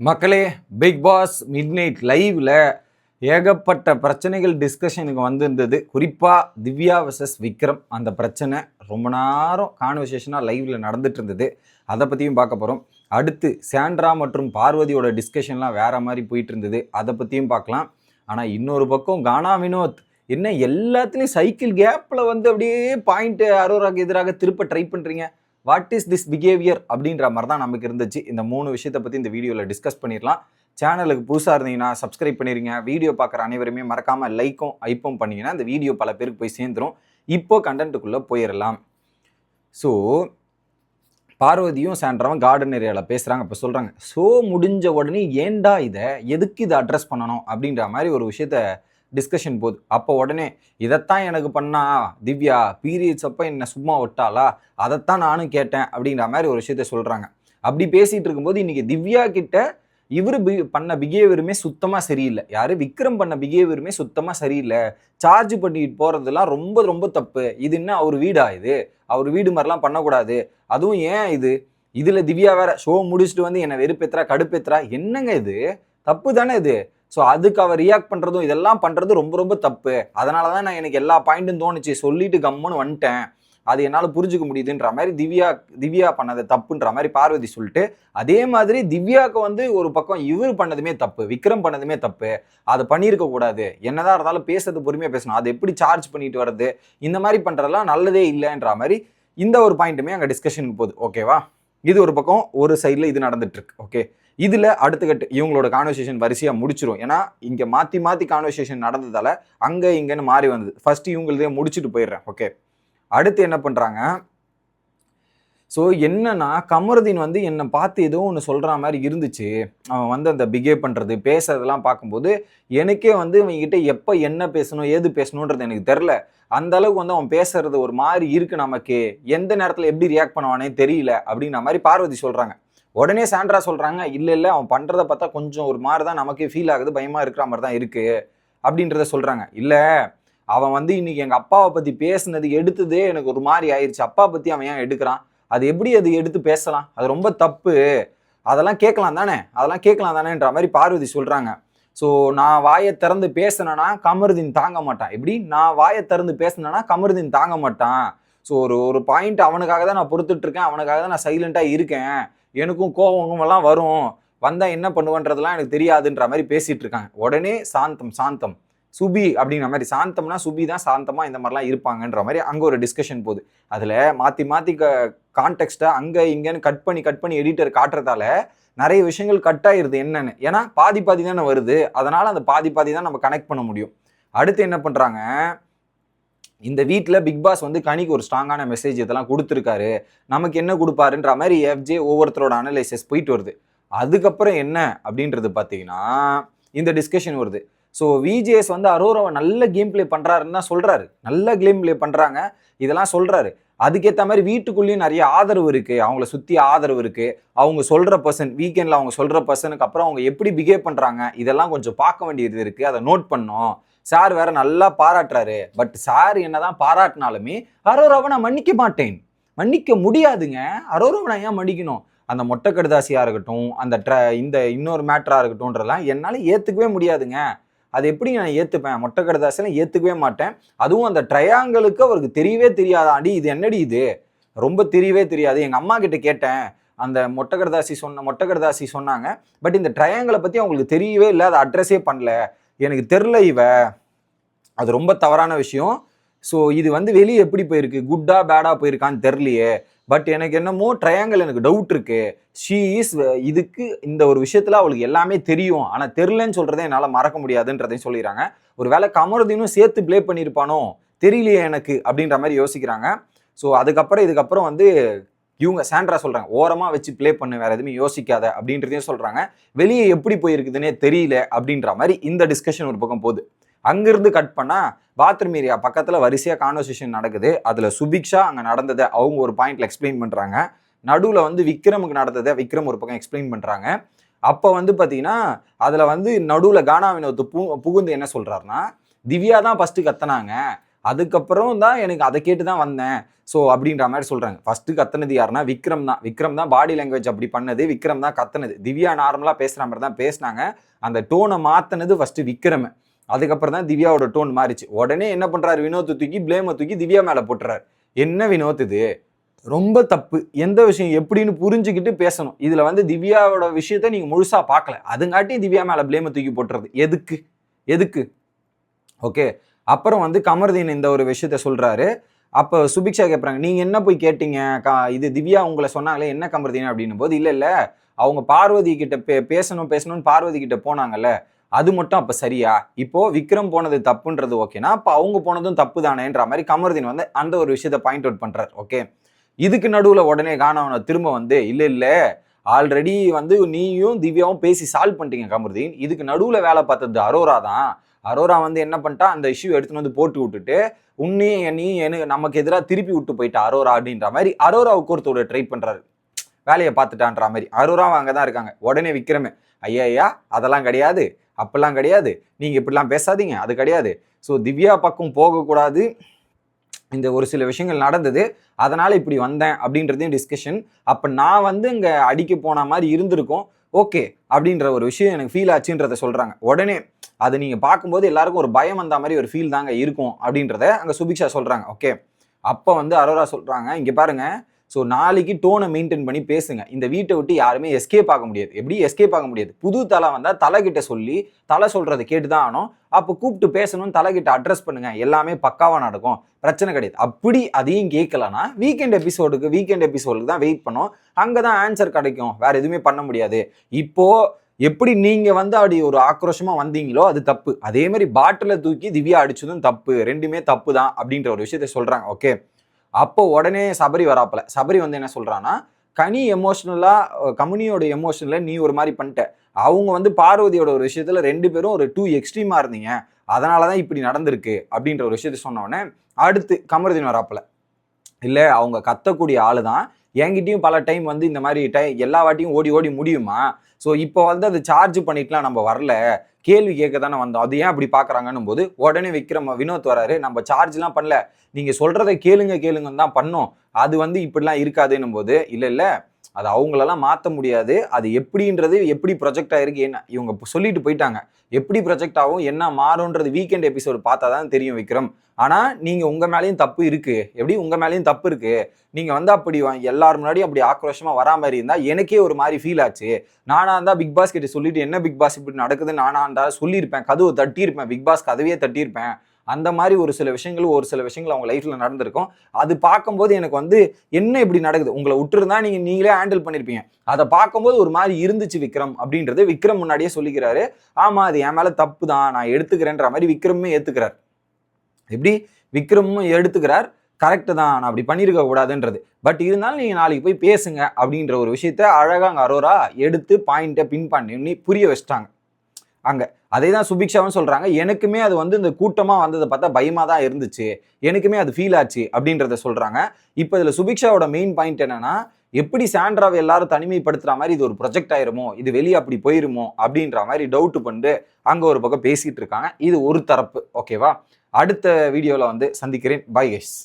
மக்களே big pass mid night லைவில் ஏகப்பட்ட பிரச்சனைகள் டிஸ்கஷனுக்கு வந்திருந்தது. குறிப்பாக திவ்யா வர்சஸ் விக்ரம் அந்த பிரச்சனை ரொம்ப நேரம் கான்வர்சேஷனாக லைவில் நடந்துட்டு இருந்தது. அதை பற்றியும் பார்க்க போகிறோம் அடுத்து சாண்ட்ரா மற்றும் பார்வதியோட டிஸ்கஷன்லாம் வேறு மாதிரி போயிட்டு இருந்தது. அதை பற்றியும் பார்க்கலாம். ஆனால் இன்னொரு பக்கம் கானா வினோத் என்ன எல்லாத்துலேயும் சைக்கிள் கேப்பில் வந்து அப்படியே பாயிண்ட்டு அரோராக்கு எதிராக திருப்ப ட்ரை பண்ணுறீங்க வாட் இஸ் திஸ் பிஹேவியர் அப்படின்ற மாதிரி தான் நமக்கு இருந்துச்சு. இந்த மூணு விஷயத்தை பற்றி இந்த வீடியோவில் டிஸ்கஸ் பண்ணிடலாம். சேனலுக்கு புதுசாக இருந்தீங்கன்னா சப்ஸ்கிரைப் பண்ணிடுங்க வீடியோ பார்க்குற அனைவருமே மறக்காமல் லைக்கும் ஐப்பும் பண்ணீங்கன்னா இந்த வீடியோ பல பேருக்கு போய் சேர்ந்துரும். இப்போ கண்டென்ட்டுக்குள்ளே போயிடலாம். ஸோ பார்வதியும் சாண்ட்ராவும் கார்டன் ஏரியாவில் பேசுகிறாங்க இப்போ சொல்கிறாங்க ஸோ முடிஞ்ச உடனே ஏண்டா இதை? எதுக்கு இதை அட்ரஸ் பண்ணணும்? அப்படின்ற மாதிரி ஒரு விஷயத்த டிஸ்கஷன் போகுது. அப்போ உடனே இதைத்தான் எனக்கு பண்ணா திவ்யா பீரியட்ஸ் அப்போ என்ன சும்மா விட்டாளா? அதைத்தான் நானும் கேட்டேன் அப்படிங்கிற மாதிரி ஒரு விஷயத்த சொல்கிறாங்க அப்படி பேசிகிட்டு இருக்கும்போது இன்னைக்கு திவ்யா கிட்ட இவர் பி பண்ண பிஹேவியருமே சுத்தமாக சரியில்லை. யார்? விக்ரம் பண்ண பிஹேவியருமே சுத்தமாக சரியில்லை. சார்ஜ் பண்ணிட்டு போகிறதெல்லாம் ரொம்ப ரொம்ப தப்பு. இது என்ன அவர் வீடா இது? அவர் வீடு மாதிரிலாம் பண்ணக்கூடாது. அதுவும் ஏன் இது? இதில் திவ்யா வேற ஷோ முடிச்சுட்டு வந்து என்னை வெறுப்பேத்துறா கடுப்பேத்துறா. என்னங்க இது? தப்பு தானே இது? ஸோ அதுக்கு அவர் ரியாக்ட் பண்ணுறதும் இதெல்லாம் பண்ணுறது ரொம்ப ரொம்ப தப்பு. அதனால தான் நான் எனக்கு எல்லா பாயிண்ட்டும் தோணுச்சு. சொல்லிட்டு கம்முன்னு வந்துட்டேன். அது என்னால் புரிஞ்சுக்க முடியுதுன்ற மாதிரி திவ்யா திவ்யா பண்ணது தப்புன்ற மாதிரி பார்வதி சொல்லிட்டு அதே மாதிரி திவ்யாவுக்கு வந்து ஒரு பக்கம் இவர் பண்ணதுமே தப்பு விக்ரம் பண்ணதுமே தப்பு. அதை பண்ணியிருக்க கூடாது. என்னதான் இருந்தாலும் பேசுறது பொறுமையாக பேசணும். அதை எப்படி சார்ஜ் பண்ணிட்டு வர்றது? இந்த மாதிரி பண்ணுறதெல்லாம் நல்லதே இல்லைன்ற மாதிரி இந்த ஒரு பாயிண்ட்டுமே அங்கே டிஸ்கஷனுக்கு போகுது. ஓகேவா இது ஒரு பக்கம் ஒரு சைடில் இது நடந்துட்டுருக்கு ஓகே இதில் அடுத்த கட்டு இவங்களோட கான்வர்சேஷன் வரிசையாக முடிச்சிடும் ஏன்னா இங்கே மாற்றி மாற்றி கான்வர்சேஷன் நடந்ததால் அங்கே இங்கேன்னு மாறி வந்தது. ஃபஸ்ட்டு இவங்களதே முடிச்சுட்டு போயிடுறேன் ஓகே அடுத்து என்ன பண்ணுறாங்க ஸோ என்னன்னா கமருதீன் வந்து என்னை பார்த்து ஏதோ ஒன்று சொல்கிற மாதிரி இருந்துச்சு. அவன் வந்து அந்த பிஹேவ் பண்ணுறது பேசுறதெல்லாம் பார்க்கும்போது எனக்கே வந்து இவங்ககிட்ட எப்போ என்ன பேசணும் ஏது பேசணுன்றது எனக்கு தெரில அந்த அளவுக்கு வந்து அவன் பேசுறது ஒரு மாதிரி இருக்கு நமக்கு. எந்த நேரத்தில் எப்படி ரியாக்ட் பண்ணுவானே தெரியல அப்படின்ற மாதிரி பார்வதி சொல்கிறாங்க உடனே சாண்ட்ரா சொல்கிறாங்க இல்லை இல்லை அவன் பண்ணுறத பார்த்தா கொஞ்சம் ஒரு மாதிரி தான் நமக்கு ஃபீல் ஆகுது பயமாக இருக்கிற மாதிரி தான் இருக்குது அப்படின்றத சொல்கிறாங்க இல்லை அவன் வந்து இன்னைக்கு எங்கள் அப்பாவை பற்றி பேசுனது எடுத்ததே எனக்கு ஒரு மாதிரி ஆயிடுச்சு அப்பா பற்றி அவன் ஏன் எடுக்கிறான்? அது எப்படி அது எடுத்து பேசலாம்? அது ரொம்ப தப்பு. அதெல்லாம் கேட்கலாம் தானே? அதெல்லாம் கேட்கலாம் தானேன்ற மாதிரி பார்வதி சொல்கிறாங்க ஸோ நான் வாயை திறந்து பேசினேன்னா கமருதீன் தாங்க மாட்டான். எப்படி? நான் வாயை திறந்து பேசினேன்னா கமருதீன் தாங்க மாட்டான். ஸோ ஒரு ஒரு பாயிண்ட் அவனுக்காக தான் நான் பொறுத்துட்டு இருக்கேன். அவனுக்காக தான் நான் சைலண்ட்டாக இருக்கேன். எனக்கும் கோபம் எல்லாம் வரும். வந்தால் என்ன பண்ணுவேன்றதுலாம் எனக்கு தெரியாதுன்ற மாதிரி பேசிகிட்டு இருக்காங்க. உடனே சாந்தம் சாந்தம். சுபி அப்படிங்கிற மாதிரி சாந்தம்னா சுபி தான் சாந்தமாக இந்த மாதிரிலாம் இருப்பாங்கன்ற மாதிரி அங்கே ஒரு டிஸ்கஷன் போகுது. அதில் மாற்றி மாற்றி க கான்டெக்ட்டை அங்கே இங்கேன்னு கட் பண்ணி கட் பண்ணி எடிட்டர் காட்டுறதால நிறைய விஷயங்கள் கட் ஆயிடுது என்னன்னு. ஏன்னா பாதி பாதி தானே வருது. அதனால் அந்த பாதி பாதி தான் நம்ம கனெக்ட் பண்ண முடியும். அடுத்து என்ன பண்ணுறாங்க இந்த வீட்டில் பிக் பாஸ் வந்து கனிக்கு ஒரு ஸ்ட்ராங்கான மெசேஜ் இதெல்லாம் கொடுத்துருக்காரு. நமக்கு என்ன கொடுப்பாருன்ற மாதிரி எஃப்ஜே ஒவ்வொருத்தரோட அனலைசஸ் போயிட்டு வருது. அதுக்கப்புறம் என்ன அப்படின்றது பார்த்தீங்கன்னா இந்த டிஸ்கஷன் வருது. ஸோ விஜேஎஸ் வந்து அரோராவை நல்ல கேம் ப்ளே பண்ணுறாருன்னு தான் சொல்கிறாரு நல்ல கேம் ப்ளே பண்ணுறாங்க இதெல்லாம் சொல்கிறாரு அதுக்கேற்ற மாதிரி வீட்டுக்குள்ளேயும் நிறைய ஆதரவு இருக்குது அவங்கள சுற்றி ஆதரவு இருக்குது அவங்க சொல்கிற பர்சன் வீக்கெண்டில் அவங்க சொல்கிற பர்சனுக்கு அப்புறம் அவங்க எப்படி பிஹேவ் பண்ணுறாங்க இதெல்லாம் கொஞ்சம் பார்க்க வேண்டியது இருக்குது அதை நோட் பண்ணோம் சார் வேற நல்லா பாராட்டுறாரு. பட் சார் என்னதான் பாராட்டினாலுமே அரோராவை நான் மன்னிக்க மாட்டேன். மன்னிக்க முடியாதுங்க. அரோராவை நான் ஏன் மன்னிக்கணும்? அந்த மொட்டை கடுதாசியாக இருக்கட்டும் அந்த ட்ர இந்த இன்னொரு மேட்டராக இருக்கட்டும்ன்றதெல்லாம் என்னால் ஏற்றுக்கவே முடியாதுங்க. அது எப்படி நான் ஏற்றுப்பேன் மொட்டை கடுதாசியெல்லாம் ஏற்றுக்கவே மாட்டேன். அதுவும் அந்த ட்ரையாங்கலுக்கு அவருக்கு தெரியவே தெரியாதாண்டி இது என்னடி இது? ரொம்ப தெரியவே தெரியாது. எங்கள் அம்மா கிட்ட கேட்டேன். அந்த மொட்டை கடதாசி சொன்ன மொட்டை கடதாசி சொன்னாங்க. பட் இந்த ட்ரையாங்கலை பற்றி அவங்களுக்கு தெரியவே இல்லை. அதை அட்ரஸே பண்ணல. எனக்கு தெரில இவ. அது ரொம்ப தவறான விஷயம். ஸோ இது வந்து வெளியே எப்படி போயிருக்கு? குட்டா பேடா போயிருக்கான்னு தெரியலையே. பட் எனக்கு என்னமோ ட்ரையாங்கல் எனக்கு டவுட் இருக்கு. ஷீ இஸ் இதுக்கு இந்த ஒரு விஷயத்துல அவளுக்கு எல்லாமே தெரியும். ஆனால் தெரிலன்னு சொல்றதை என்னால் மறக்க முடியாதுன்றதையும் சொல்லிடுறாங்க. ஒரு வேளை கமருதீனும் சேர்த்து ப்ளே பண்ணியிருப்பானோ? தெரியலையே எனக்கு அப்படின்ற மாதிரி யோசிக்கிறாங்க. ஸோ அதுக்கப்புறம் இதுக்கப்புறம் வந்து இவங்க சாண்ட்ரா சொல்கிறாங்க ஓரமாக வச்சு ப்ளே பண்ணு வேறு எதுவுமே யோசிக்காத அப்படின்றதையும் சொல்கிறாங்க வெளியே எப்படி போயிருக்குதுன்னே தெரியல அப்படின்ற மாதிரி இந்த டிஸ்கஷன் ஒரு பக்கம் போகுது. அங்கிருந்து கட் பண்ணா பாத்ரூம் ஏரியா பக்கத்துல வரிசையா கான்வர்சேஷன் நடக்குது. அதுல சுபிக்ஷா அங்க நடந்ததை அவங்க ஒரு பாயிண்ட்ல எக்ஸ்பிளைன் பண்றாங்க. நடுவுல வந்து விக்ரமுக்கு நடந்ததை விக்ரம் ஒரு பக்கம் எக்ஸ்பிளைன் பண்றாங்க. அப்போ வந்து பார்த்தீங்கன்னா அதில் வந்து நடுவில் கானா வினோத் பூ புகுந்து என்ன சொல்கிறாருன்னா திவ்யா தான் ஃபஸ்ட்டு கத்துனாங்க. அதுக்கப்புறம் தான் எனக்கு அதை கேட்டு தான் வந்தேன். ஸோ அப்படின்ற மாதிரி சொல்கிறாங்க ஃபஸ்ட்டு கத்துனது யாருன்னா விக்ரம் தான். விக்ரம் தான் பாடி லாங்குவேஜ் அப்படி பண்ணது. விக்ரம் தான் கத்துனது. திவ்யா நார்மலாக பேசுகிற மாதிரி தான் பேசினாங்க. அந்த டோனை மாற்றினது ஃபஸ்ட்டு விக்ரம். அதுக்கப்புறம் தான் திவ்யாவோட டோன் மாறிச்சு. உடனே என்ன பண்ணுறாரு வினோத்தை தூக்கி பிளேமை தூக்கி திவ்யா மேலே போட்டுறாரு. என்ன வினோத் இது? ரொம்ப தப்பு. எந்த விஷயம்? எப்படின்னு புரிஞ்சுக்கிட்டு பேசணும். இதில் வந்து திவ்யாவோட விஷயத்த நீங்கள் முழுசாக பார்க்கல. அதுங்காட்டி திவ்யா மேலே பிளேமை தூக்கி போட்டுறது. எதுக்கு? எதுக்கு? ஓகே. அப்புறம் வந்து கமர்தீன் இந்த ஒரு விஷயத்த சொல்கிறாரு அப்போ சுபிக்ஷா கேட்குறாங்க நீங்கள் என்ன போய் கேட்டீங்க? கா இது திவ்யா உங்களை சொன்னாங்களே என்ன கமர்தீன்? அப்படின்னும் போது இல்லை இல்லை. அவங்க பார்வதி கிட்ட பே பேசணும் பேசணும்னு பார்வதி கிட்ட போனாங்கல்ல. அது மட்டும் அப்போ சரியா? இப்போ விக்ரம் போனது தப்புன்றது ஓகேனா அப்போ அவங்க போனதும் தப்பு தானேன்ற மாதிரி கமர்தீன் வந்து அந்த ஒரு விஷயத்த பாயிண்ட் அவுட் பண்றாரு ஓகே இதுக்கு நடுவில் உடனே காணவனை திரும்ப வந்து இல்லை இல்லை ஆல்ரெடி வந்து நீயும் திவ்யாவும் பேசி சால்வ் பண்ணிட்டீங்க கமர்தீன். இதுக்கு நடுவில் வேலை பார்த்தது அரோரா தான். அரோரா வந்து என்ன பண்ணிட்டா அந்த இஷ்யூ எடுத்துன்னு வந்து போட்டு விட்டுட்டு உன்னையும் நீ எனக்கு நமக்கு எதிராக திருப்பி விட்டு போயிட்டா அரோரா அப்படின்ற மாதிரி அரோராவுக்கு ஒருத்தோட ட்ரை பண்ணுறாரு வேலையை பார்த்துட்டான்ற மாதிரி. அரோராவும் அங்கே தான் இருக்காங்க. உடனே விக்ரமே ஐயா ஐயா அதெல்லாம் கிடையாது. அப்பெல்லாம் கிடையாது. நீங்கள் இப்படிலாம் பேசாதீங்க. அது கிடையாது. ஸோ திவ்யா பக்கம் போகக்கூடாது. இந்த ஒரு சில விஷயங்கள் நடந்தது. அதனால் இப்படி வந்தேன் அப்படின்றதையும் டிஸ்கஷன் அப்போ நான் வந்து இங்கே அடிக்க போன மாதிரி இருந்திருக்கும். ஓகே அப்படின்ற ஒரு விஷயம் எனக்கு ஃபீல் ஆச்சுன்றத சொல்கிறாங்க உடனே அதை நீங்கள் பார்க்கும்போது எல்லாருக்கும் ஒரு பயம் வந்த மாதிரி ஒரு ஃபீல் தாங்க இருக்கும் அப்படின்றத அங்கே சுபிக்ஷா சொல்கிறாங்க ஓகே அப்போ வந்து அரோரா சொல்கிறாங்க இங்கே பாருங்கள் ஸோ நாளைக்கு டோனை மெயின்டைன் பண்ணி பேசுங்க. இந்த வீட்டை விட்டு யாருமே எஸ்கேப் ஆக முடியாது. எப்படி எஸ்கேப் ஆக முடியாது? புது தலை வந்தால் தலை கிட்ட சொல்லி தலை சொல்கிறத கேட்டு தான் ஆனோம் அப்போ கூப்பிட்டு பேசணும் தலை கிட்ட அட்ரஸ் பண்ணுங்க. எல்லாமே பக்காவாக நடக்கும். பிரச்சனை கிடையாது. அப்படி அதையும் கேட்கலன்னா வீக்கெண்ட் எபிசோடுக்கு வீக்கெண்ட் எபிசோடுக்கு தான் வெயிட் பண்ணோம். அங்கே தான் ஆன்சர் கிடைக்கும். வேற எதுவுமே பண்ண முடியாது. இப்போ எப்படி நீங்க வந்து அப்படி ஒரு ஆக்ரோஷமா வந்தீங்களோ அது தப்பு. அதே மாதிரி பாட்டில தூக்கி திவ்யா அடிச்சதும் தப்பு. ரெண்டுமே தப்பு தான் அப்படின்ற ஒரு விஷயத்த சொல்றாங்க. ஓகே அப்போ உடனே சபரி வராப்பல. சபரி வந்து என்ன சொல்கிறான்னா கனி எமோஷ்னலாக கமுனியோட எமோஷனில் நீ ஒரு மாதிரி பண்ணிட்ட. அவங்க வந்து பார்வதியோட ஒரு விஷயத்தில் ரெண்டு பேரும் ஒரு டூ எக்ஸ்ட்ரீமாக இருந்தீங்க. அதனாலதான் இப்படி நடந்திருக்கு. அப்படின்ற ஒரு விஷயத்த சொன்னோடனே அடுத்து கமருதீன் வராப்பல. இல்லை அவங்க கத்தக்கூடிய ஆளு தான் என்கிட்டயும் பல டைம் வந்து இந்த மாதிரி டை எல்லா வாட்டியும் ஓடி ஓடி முடியுமா? ஸோ இப்போ வந்து அது சார்ஜ் பண்ணிட்டுலாம் நம்ம வரல. கேள்வி கேட்க தானே வந்தோம். அது ஏன் அப்படி பார்க்குறாங்கன்னும் போது உடனே விக்ரம் வினோத் வராரு நம்ம சார்ஜ்லாம் பண்ணல. நீங்கள் சொல்கிறத கேளுங்க கேளுங்கன்னு தான் பண்ணோம். அது வந்து இப்படிலாம் இருக்காதுன்னும் போது இல்லை இல்லை அது அவங்களெல்லாம் மாற்ற முடியாது. அது எப்படின்றது எப்படி ப்ரொஜெக்ட் ஆகிருக்கு என்ன? இவங்க சொல்லிட்டு போயிட்டாங்க. எப்படி ப்ரொஜெக்ட் ஆகும் என்ன மாறும்ன்றது வீக்கெண்ட் எபிசோடு பார்த்தா தான் தெரியும் விக்ரம். ஆனால் நீங்கள் உங்கள் மேலேயும் தப்பு இருக்குது எப்படி? உங்கள் மேலேயும் தப்பு இருக்குது நீங்கள் வந்து அப்படி எல்லார் முன்னாடியும் அப்படி ஆக்ரோஷமாக வரா மாதிரி இருந்தால் எனக்கே ஒரு மாதிரி ஃபீல் ஆச்சு. நானாக இருந்தால் பிக் பாஸ் கிட்ட சொல்லிட்டு என்ன பிக் பாஸ் இப்படி நடக்குதுன்னு நானா இருந்தால் சொல்லியிருப்பேன். கதவை தட்டியிருப்பேன். Big pass கதவையே தட்டியிருப்பேன். அந்த மாதிரி ஒரு சில விஷயங்கள் ஒரு சில விஷயங்கள் அவங்க லைஃப்ல நடந்திருக்கும். அது பார்க்கும்போது எனக்கு வந்து என்ன இப்படி நடக்குது? உங்களை விட்டுருந்தா நீங்க நீங்களே ஹேண்டில் பண்ணிருப்பீங்க. அதை பார்க்கும்போது ஒரு மாதிரி இருந்துச்சு விக்ரம் அப்படின்றது. விக்ரம் முன்னாடியே சொல்லிக்கிறாரு. ஆமா அது என் மேல தப்பு தான் நான் எடுத்துக்கிறேன்ற மாதிரி விக்ரமே ஏத்துக்கிறார். எப்படி? விக்ரமும் எடுத்துக்கிறார். கரெக்டு தான். நான் அப்படி பண்ணியிருக்க கூடாதுன்றது. பட் இருந்தாலும் நீங்கள் நாளைக்கு போய் பேசுங்க அப்படின்ற ஒரு விஷயத்த அழகாக அங்கே அரோரா எடுத்து பாயிண்ட்டை பின் பண்ணி புரிய வச்சிட்டாங்க. அங்கே. அதே தான் சுபிக்ஷாவும் சொல்கிறாங்க எனக்குமே அது வந்து இந்த கூட்டமாக வந்ததை பார்த்தா பயமாக தான் இருந்துச்சு. எனக்குமே அது ஃபீல் ஆச்சு அப்படின்றத சொல்கிறாங்க இப்போ இதில் சுபிக்ஷாவோட மெயின் பாயிண்ட் என்னென்னா எப்படி சாண்ட்ராவை எல்லாரும் தனிமைப்படுத்துகிற மாதிரி இது ஒரு ப்ரொஜெக்ட் ஆயிருமோ இது வெளியே அப்படி போயிருமோ அப்படின்ற மாதிரி டவுட்டு பண்ணிட்டு அங்கே ஒரு பக்கம் பேசிகிட்டு இருக்காங்க. இது ஒரு தரப்பு. ஓகேவா அடுத்த வீடியோவில் வந்து சந்திக்கிறேன். Bye guys